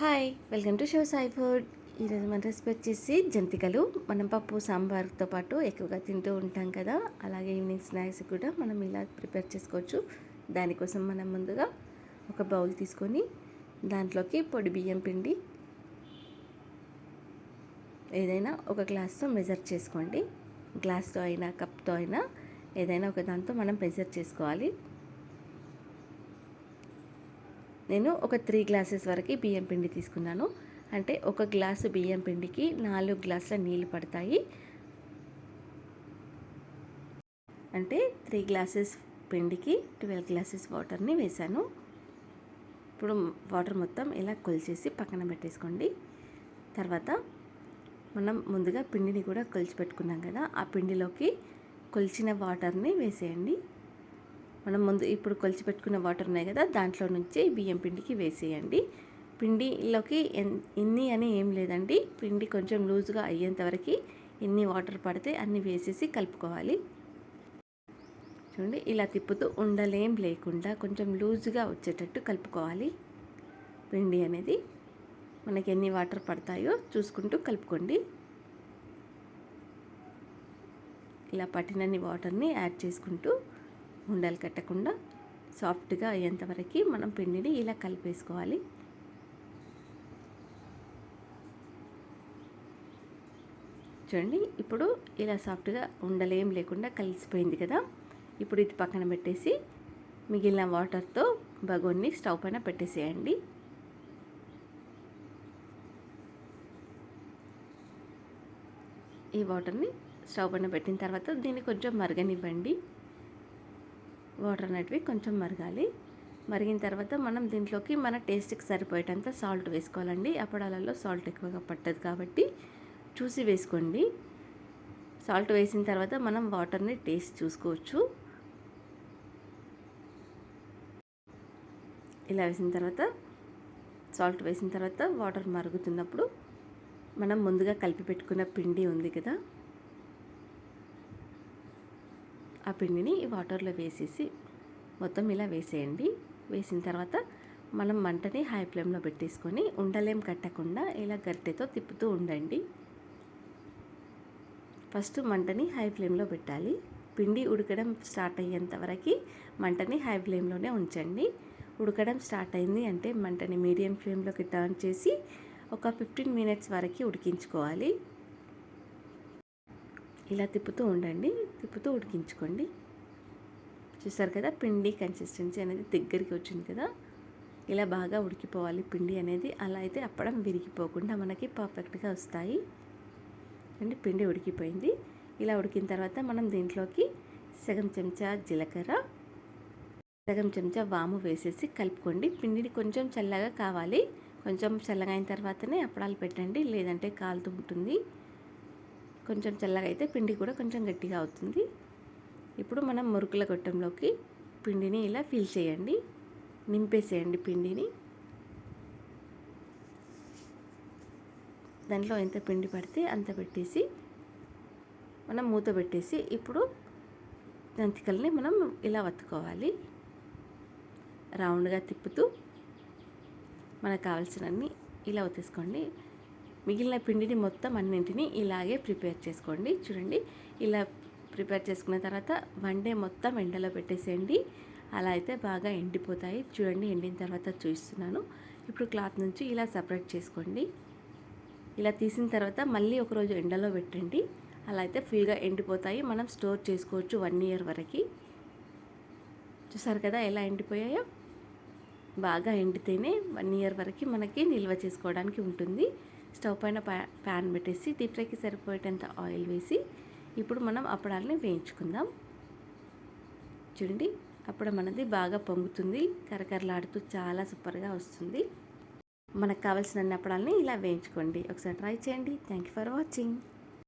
Hi welcome to show Sai food. ఈరోజు మన recipe వచ్చేసి జంతికలు. మనం పప్పు సాంబార్తో పాటు ఎక్కువగా తింటూ ఉంటాం కదా. అలాగే ఈవినింగ్ స్నాక్స్ కూడా మనం ఇలా ప్రిపేర్ చేసుకోవచ్చు. దానికోసం మనం ముందుగా ఒక బౌల్ తీసుకొని దాంట్లోకి పొడి బియ్యం పిండి ఏదైనా ఒక గ్లాస్తో మెజర్ చేసుకోండి. గ్లాస్తో అయినా కప్తో అయినా ఏదైనా ఒక దాంతో మనం మెజర్ చేసుకోవాలి. నేను ఒక త్రీ గ్లాసెస్ వరకు బియ్యం పిండి తీసుకున్నాను. అంటే ఒక గ్లాసు బియ్యం పిండికి నాలుగు గ్లాసుల నీళ్ళు పడతాయి. అంటే త్రీ గ్లాసెస్ పిండికి ట్వెల్వ్ గ్లాసెస్ వాటర్ని వేశాను. ఇప్పుడు వాటర్ మొత్తం ఇలా కొలిచేసి పక్కన పెట్టేసుకోండి. తర్వాత మనం ముందుగా పిండిని కూడా కొలిచి పెట్టుకున్నాం కదా ఆ పిండిలోకి కొలిచిన వాటర్ని వేసేయండి. మనం ముందు ఇప్పుడు కొలిచి పెట్టుకున్న వాటర్ ఉన్నాయి కదా దాంట్లో నుంచి బియ్యం పిండికి వేసేయండి. పిండిలోకి ఎన్ని అని ఏం లేదండి. పిండి కొంచెం లూజ్గా అయ్యేంతవరకు ఎన్ని వాటర్ పడితే అన్ని వేసేసి కలుపుకోవాలి. చూడండి ఇలా తిప్పుతూ ఉండలేం లేకుండా కొంచెం లూజ్గా వచ్చేటట్టు కలుపుకోవాలి. పిండి అనేది మనకి ఎన్ని వాటర్ పడతాయో చూసుకుంటూ కలుపుకోండి. ఇలా పట్టినన్ని వాటర్ని యాడ్ చేసుకుంటూ ఉండలు కట్టకుండా సాఫ్ట్గా అయ్యేంతవరకు మనం పిండిని ఇలా కలిపేసుకోవాలి. చూడండి ఇప్పుడు ఇలా సాఫ్ట్గా ఉండలేం లేకుండా కలిసిపోయింది కదా. ఇప్పుడు ఇది పక్కన పెట్టేసి మిగిలిన వాటర్తో బగోన్ని స్టవ్ పైన పెట్టేసేయండి. ఈ వాటర్ని స్టవ్ పైన పెట్టిన తర్వాత దీన్ని కొంచెం మరగనివ్వండి. వాటర్ అనేటివి కొంచెం మరగాలి. మరిగిన తర్వాత మనం దీంట్లోకి మన టేస్ట్కి సరిపోయేటంత సాల్ట్ వేసుకోవాలండి. అప్పడాలలో సాల్ట్ ఎక్కువగా పట్టదు కాబట్టి చూసి వేసుకోండి. సాల్ట్ వేసిన తర్వాత మనం వాటర్ని టేస్ట్ చూసుకోవచ్చు. ఇలా వేసిన తర్వాత సాల్ట్ వేసిన తర్వాత వాటర్ మరుగుతున్నప్పుడు మనం ముందుగా కలిపి పెట్టుకున్న పిండి ఉంది కదా ఆ పిండిని ఈ వాటర్లో వేసేసి మొత్తం ఇలా వేసేయండి. వేసిన తర్వాత మనం మంటని హై ఫ్లేమ్లో పెట్టేసుకొని ఉండలేం కట్టకుండా ఇలా గరిటెతో తిప్పుతూ ఉండండి. ఫస్ట్ మంటని హై ఫ్లేమ్లో పెట్టాలి. పిండి ఉడకడం స్టార్ట్ అయ్యేంత వరకు మంటని హై ఫ్లేమ్లోనే ఉంచండి. ఉడకడం స్టార్ట్ అయింది అంటే మంటని మీడియం ఫ్లేమ్లోకి టర్న్ చేసి ఒక ఫిఫ్టీన్ మినిట్స్ వరకు ఉడికించుకోవాలి. ఇలా తిప్పుతూ ఉండండి. తిప్పుతూ ఉడికించుకోండి. చూసారు కదా పిండి కన్సిస్టెన్సీ అనేది దగ్గరికి వచ్చింది కదా. ఇలా బాగా ఉడికిపోవాలి పిండి అనేది. అలా అయితే అప్పడం విరిగిపోకుండా మనకి పర్ఫెక్ట్గా వస్తాయి. అండి పిండి ఉడికిపోయింది. ఇలా ఉడికిన తర్వాత మనం దీంట్లోకి సగం చెంచా జీలకర్ర సగం చెంచా వాము వేసేసి కలుపుకోండి. పిండిని కొంచెం చల్లగా కావాలి. కొంచెం చల్లగా అయిన తర్వాతనే అప్పడాలు పెట్టండి. లేదంటే కాలుతూ ఉంటుంది. కొంచెం చల్లగా అయితే పిండి కూడా కొంచెం గట్టిగా అవుతుంది. ఇప్పుడు మనం మురుకుల గొట్టంలోకి పిండిని ఇలా ఫిల్ చేయండి. నింపేసేయండి పిండిని. దాంట్లో ఎంత పిండి పడితే అంత పెట్టేసి మనం మూత పెట్టేసి ఇప్పుడు జంతికల్ని మనం ఇలా వత్తుకోవాలి. రౌండ్గా తిప్పుతూ మనకు కావాల్సినన్ని ఇలా వత్తేసుకోండి. మిగిలిన పిండిని మొత్తం అన్నింటినీ ఇలాగే ప్రిపేర్ చేసుకోండి. చూడండి ఇలా ప్రిపేర్ చేసుకున్న తర్వాత వన్ డే మొత్తం ఎండలో పెట్టేసేయండి. అలా అయితే బాగా ఎండిపోతాయి. చూడండి ఎండిన తర్వాత చూపిస్తున్నాను. ఇప్పుడు క్లాత్ నుంచి ఇలా సపరేట్ చేసుకోండి. ఇలా తీసిన తర్వాత మళ్ళీ ఒకరోజు ఎండలో పెట్టండి. అలా అయితే ఫుల్గా ఎండిపోతాయి. మనం స్టోర్ చేసుకోవచ్చు వన్ ఇయర్ వరకు. చూసారు కదా ఎలా ఎండిపోయాయో? బాగా ఎండితేనే వన్ ఇయర్ వరకు మనకి నిల్వ చేసుకోవడానికి ఉంటుంది. స్టవ్ పైన ప్యాన్ పెట్టేసి డీప్ ఫ్రైకి సరిపోయేటంత ఆయిల్ వేసి ఇప్పుడు మనం అప్పడాలని వేయించుకుందాం. చూడండి అప్పుడు మనది బాగా పొంగుతుంది కరకరలాడుతూ చాలా సూపర్గా వస్తుంది. మనకు కావాల్సిన అప్పడాలని ఇలా వేయించుకోండి. ఒకసారి ట్రై చేయండి. Thank you for watching.